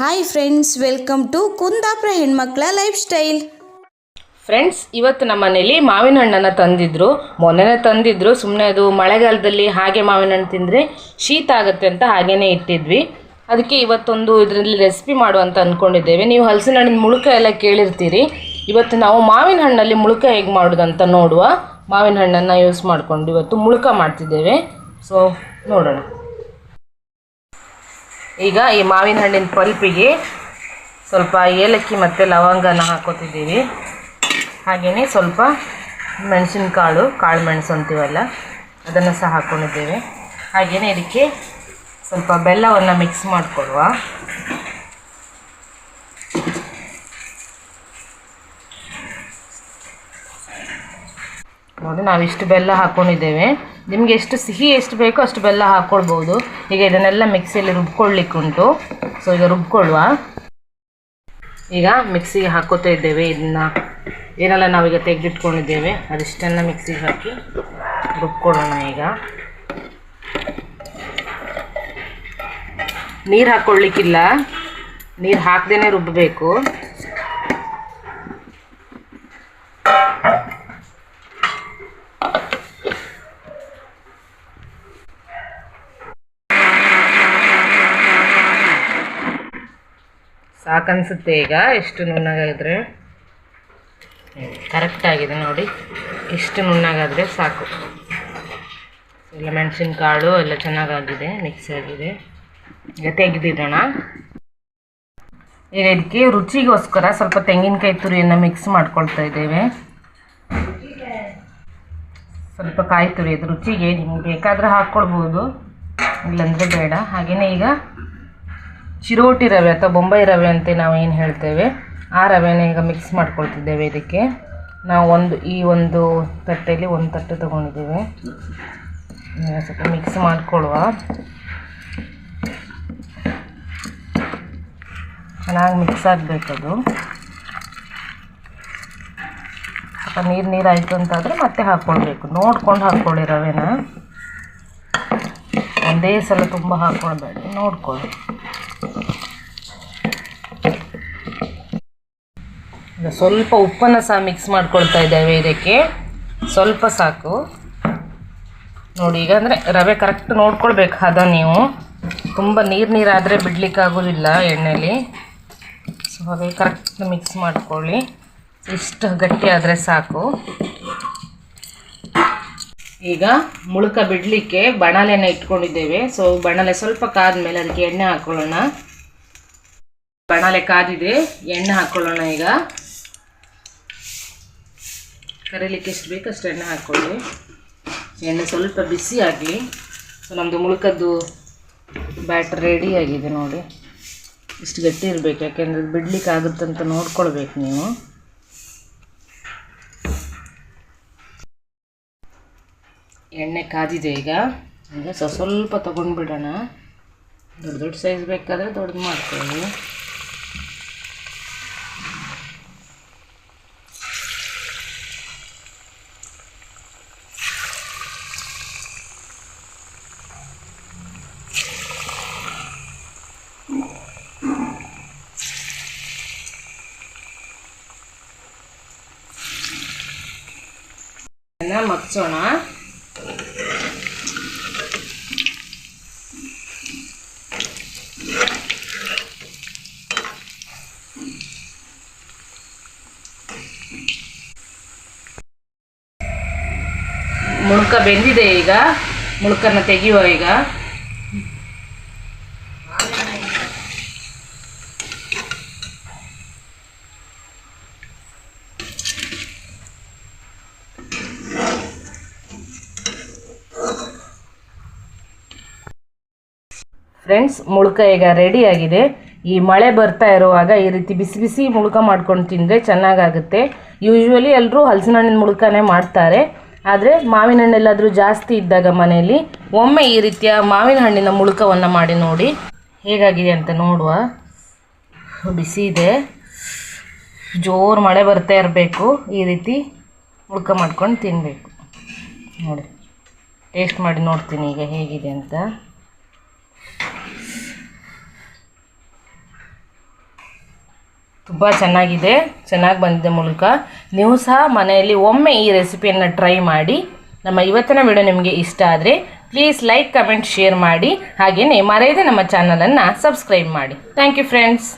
Hi friends welcome to Kundapura ಹೆಣ್ಮಕ್ಳ life style friends ಇವತ್ತು ನಮ್ಮ ಮನೇಲಿ ಮಾವಿನ ಹಣ್ಣನ್ನು ತಂದಿದ್ರು. ಮೊನ್ನೆನೇ ತಂದಿದ್ರು. ಸುಮ್ಮನೆ ಅದು ಮಳೆಗಾಲದಲ್ಲಿ ಹಾಗೆ ಮಾವಿನ ಹಣ್ಣು ತಿಂದರೆ ಶೀತ ಆಗುತ್ತೆ ಅಂತ ಹಾಗೇ ಇಟ್ಟಿದ್ವಿ. ಅದಕ್ಕೆ ಇವತ್ತೊಂದು ಇದರಲ್ಲಿ ರೆಸಿಪಿ ಮಾಡು ಅಂತ ಅಂದ್ಕೊಂಡಿದ್ದೇವೆ ನೀವು ಹಲಸಿನ ಹಣ್ಣಿನ ಮುಳುಕ ಎಲ್ಲ ಕೇಳಿರ್ತೀರಿ. ಇವತ್ತು ನಾವು ಮಾವಿನ ಹಣ್ಣಲ್ಲಿ ಮುಳುಕ ಹೇಗೆ ಮಾಡೋದಂತ ನೋಡುವ. ಮಾವಿನ ಹಣ್ಣನ್ನು ಯೂಸ್ ಮಾಡಿಕೊಂಡು ಇವತ್ತು ಮುಳುಕ ಮಾಡ್ತಿದ್ದೇವೆ. ಸೊ ನೋಡೋಣ. ಈಗ ಈ ಮಾವಿನ ಹಣ್ಣಿನ ಪಲ್ಪಿಗೆ ಸ್ವಲ್ಪ ಏಲಕ್ಕಿ ಮತ್ತು ಲವಂಗನ ಹಾಕೋತಿದ್ದೀವಿ. ಹಾಗೆಯೇ ಸ್ವಲ್ಪ ಮೆಣಸಿನಕಾಳು ಕಾಳು ಮೆಣಸು ಅಂತೀವಲ್ಲ, ಅದನ್ನು ಸಹ ಹಾಕ್ಕೊಂಡಿದ್ದೇವೆ ಹಾಗೆಯೇ ಇದಕ್ಕೆ ಸ್ವಲ್ಪ ಬೆಲ್ಲವನ್ನು ಮಿಕ್ಸ್ ಮಾಡಿಕೊಡುವ. ನೋಡಿ ನಾವು ಇಷ್ಟು ಬೆಲ್ಲ ಹಾಕ್ಕೊಂಡಿದ್ದೇವೆ ನಿಮಗೆ ಎಷ್ಟು ಸಿಹಿ ಎಷ್ಟು ಬೇಕೋ ಅಷ್ಟು ಬೆಲ್ಲ ಹಾಕ್ಕೊಳ್ಬೋದು ಈಗ ಇದನ್ನೆಲ್ಲ ಮಿಕ್ಸಿಯಲ್ಲಿ ರುಬ್ಕೊಳ್ಳಿಕ್ಕುಂಟು ಸೊ ಈಗ ರುಬ್ಕೊಳ್ಳುವ. ಈಗ ಮಿಕ್ಸಿಗೆ ಹಾಕೋತಾ ಇದ್ದೇವೆ ಇದನ್ನ. ಏನೆಲ್ಲ ನಾವೀಗ ತೆಗೆದಿಟ್ಕೊಂಡಿದ್ದೇವೆ. ಅದಿಷ್ಟನ್ನು ಮಿಕ್ಸಿಗೆ ಹಾಕಿ ರುಬ್ಕೊಳ್ಳೋಣ ಈಗ. ನೀರು ಹಾಕ್ಕೊಳ್ಳಿಕ್ಕಿಲ್ಲ ನೀರು ಹಾಕ್ದೇ ರುಬ್ಬಬೇಕು ಸಾಕನ್ಸುತ್ತೆ ಈಗ. ಎಷ್ಟು ನುಣ್ಣಗಾಗಿದ್ರೆ ಕರೆಕ್ಟಾಗಿದೆ ನೋಡಿ. ಇಷ್ಟು ನುಣ್ಣಗಾದರೆ ಸಾಕು. ಎಲ್ಲ ಮೆಣಸಿನಕಾಳು ಎಲ್ಲ ಚೆನ್ನಾಗಾಗಿದೆ ಮಿಕ್ಸ್ ಆಗಿದೆ. ಈಗ ತೆಗೆದಿಡೋಣ. ಈಗ ಇದಕ್ಕೆ ರುಚಿಗೋಸ್ಕರ ಸ್ವಲ್ಪ ತೆಂಗಿನಕಾಯಿ ತುರಿಯನ್ನು ಮಿಕ್ಸ್ ಮಾಡ್ಕೊಳ್ತಾ ಇದ್ದೇವೆ. ಸ್ವಲ್ಪ ಕಾಯಿ ತುರಿ ರುಚಿಗೆ ನಿಮ್ಗೆ ಬೇಕಾದರೆ ಹಾಕ್ಕೊಳ್ಬೋದು. ಇಲ್ಲಾಂದರೆ ಬೇಡ. ಹಾಗೆಯೇ ಈಗ ಚಿರೋಟಿ ರವೆ ಅಥವಾ ಬೊಂಬೈ ರವೆ ಅಂತ ನಾವು ಏನು ಹೇಳ್ತೇವೆ, ಆ ರವೆನ ಈಗ ಮಿಕ್ಸ್ ಮಾಡ್ಕೊಳ್ತಿದ್ದೇವೆ ಇದಕ್ಕೆ. ನಾವು ಒಂದು, ಈ ಒಂದು ತಟ್ಟೆಯಲ್ಲಿ ಒಂದು ತಟ್ಟೆ ತೊಗೊಂಡಿದ್ದೇವೆ. ಸ್ವಲ್ಪ ಮಿಕ್ಸ್ ಮಾಡಿಕೊಳ್ಳುವ. ಚೆನ್ನಾಗಿ ಮಿಕ್ಸ್ ಆಗಬೇಕದು. ಸ್ವಲ್ಪ ನೀರು ನೀರು ಆಯಿತು ಅಂತಾದರೆ ಮತ್ತೆ ಹಾಕ್ಕೊಳ್ಬೇಕು. ನೋಡ್ಕೊಂಡು ಹಾಕ್ಕೊಳ್ಳಿ ರವೆನ. ಒಂದೇ ಸಲ ತುಂಬ ಹಾಕ್ಕೊಳ್ಬೇಡಿ ನೋಡ್ಕೊಳ್ಳಿ. ಸ್ವಲ್ಪ ಉಪ್ಪನ್ನು ಸಹ ಮಿಕ್ಸ್ ಮಾಡ್ಕೊಳ್ತಾ ಇದ್ದೇವೆ ಇದಕ್ಕೆ. ಸ್ವಲ್ಪ ಸಾಕು. ನೋಡಿ, ಈಗ ಅಂದರೆ ರವೆ ಕರೆಕ್ಟ್ ನೋಡ್ಕೊಳ್ಬೇಕು, ಹದ ನೀವು. ತುಂಬ ನೀರು ನೀರಾದರೆ ಬಿಡಲಿಕ್ಕಾಗೋದಿಲ್ಲ ಎಣ್ಣೆಲಿ. ಸೊ ಹಾಗೆ ಕರೆಕ್ಟ್ ಮಿಕ್ಸ್ ಮಾಡ್ಕೊಳ್ಳಿ. ಇಷ್ಟು ಗಟ್ಟಿ ಆದರೆ ಸಾಕು. ಈಗ ಮುಳುಕ ಬಿಡಲಿಕ್ಕೆ ಬಣಲೆನ ಇಟ್ಕೊಂಡಿದ್ದೇವೆ. ಸೊ ಬಣಲೆ ಸ್ವಲ್ಪ ಕಾದ್ಮೇಲೆ ಅದಕ್ಕೆ ಎಣ್ಣೆ ಹಾಕ್ಕೊಳ್ಳೋಣ ಬಣಲೆ ಕಾದಿದೆ, ಎಣ್ಣೆ ಹಾಕ್ಕೊಳ್ಳೋಣ ಈಗ. ಕರೀಲಿಕ್ಕೆ ಎಷ್ಟು ಬೇಕು ಅಷ್ಟು ಎಣ್ಣೆ ಹಾಕ್ಕೊಳ್ಳಿ ಎಣ್ಣೆ ಸ್ವಲ್ಪ ಬಿಸಿ ಆಗಲಿ. ಸೊ ನಮ್ಮದು ಮುಳುಕದ್ದು ಬ್ಯಾಟರ್ ರೆಡಿ ಆಗಿದೆ ನೋಡಿ. ಇಷ್ಟು ಗಟ್ಟಿ ಇರಬೇಕು, ಯಾಕೆಂದರೆ ಬಿಡ್ಲಿಕ್ಕೆ ಆಗುತ್ತಂತ ನೋಡ್ಕೊಳ್ಬೇಕು ನೀವು. ಎಣ್ಣೆ ಕಾದಿದೆ ಈಗ. ಈಗ ಸ್ವಲ್ಪ ಸ್ವಲ್ಪ ತೊಗೊಂಡ್ಬಿಡೋಣ. ದೊಡ್ಡ ದೊಡ್ಡ ಸೈಜ್ ಬೇಕಾದರೆ ದೊಡ್ಡದು ಮಾಡ್ಕೊಳ್ಳಿ. ಮಗ್ಸೋಣ. ಮುಳುಕ ಬೆಂದಿದೆ ಈಗ. ಮುಳುಕನ್ನ ತೆಗೆಯುವ ಈಗ. ಫ್ರೆಂಡ್ಸ್ ಮುಳುಕ ಈಗ ರೆಡಿ ಆಗಿದೆ. ಈ ಮಳೆ ಬರ್ತಾ ಇರುವಾಗ ಈ ರೀತಿ ಬಿಸಿ ಬಿಸಿ ಮುಳುಕ ಮಾಡ್ಕೊಂಡು ತಿಂದರೆ ಚೆನ್ನಾಗಾಗುತ್ತೆ. ಯೂಶ್ವಲಿ ಎಲ್ಲರೂ ಹಲಸಿನ ಹಣ್ಣಿನ ಮುಳುಕನೇ ಮಾಡ್ತಾರೆ. ಆದರೆ ಮಾವಿನ ಹಣ್ಣೆಲ್ಲಾದರೂ ಜಾಸ್ತಿ ಇದ್ದಾಗ ಮನೆಯಲ್ಲಿ ಒಮ್ಮೆ ಈ ರೀತಿಯ ಮಾವಿನ ಹಣ್ಣಿನ ಮುಳುಕವನ್ನು ಮಾಡಿ ನೋಡಿ. ಹೇಗಾಗಿದೆ ಅಂತ ನೋಡುವ. ಬಿಸಿ ಇದೆ. ಜೋರು ಮಳೆ ಬರ್ತಾ ಇರಬೇಕು. ಈ ರೀತಿ ಮುಳುಕ ಮಾಡ್ಕೊಂಡು ತಿನ್ನಬೇಕು ನೋಡಿ ಟೇಸ್ಟ್ ಮಾಡಿ ನೋಡ್ತೀನಿ ಈಗ ಹೇಗಿದೆ ಅಂತ. ತುಂಬ ಚೆನ್ನಾಗಿದೆ, ಚೆನ್ನಾಗಿ ಬಂದಿದೆ ಮೂಲಕ. ನೀವು ಸಹ ಮನೆಯಲ್ಲಿ ಒಮ್ಮೆ ಈ ರೆಸಿಪಿಯನ್ನು ಟ್ರೈ ಮಾಡಿ. ನಮ್ಮ ಇವತ್ತಿನ ವಿಡಿಯೋ ನಿಮಗೆ ಇಷ್ಟ ಆದರೆ ಪ್ಲೀಸ್ ಲೈಕ್, ಕಮೆಂಟ್, ಶೇರ್ ಮಾಡಿ. ಹಾಗೆಯೇ ಮರೆಯದೆ ನಮ್ಮ ಚಾನಲನ್ನು ಸಬ್ಸ್ಕ್ರೈಬ್ ಮಾಡಿ. Thank you friends.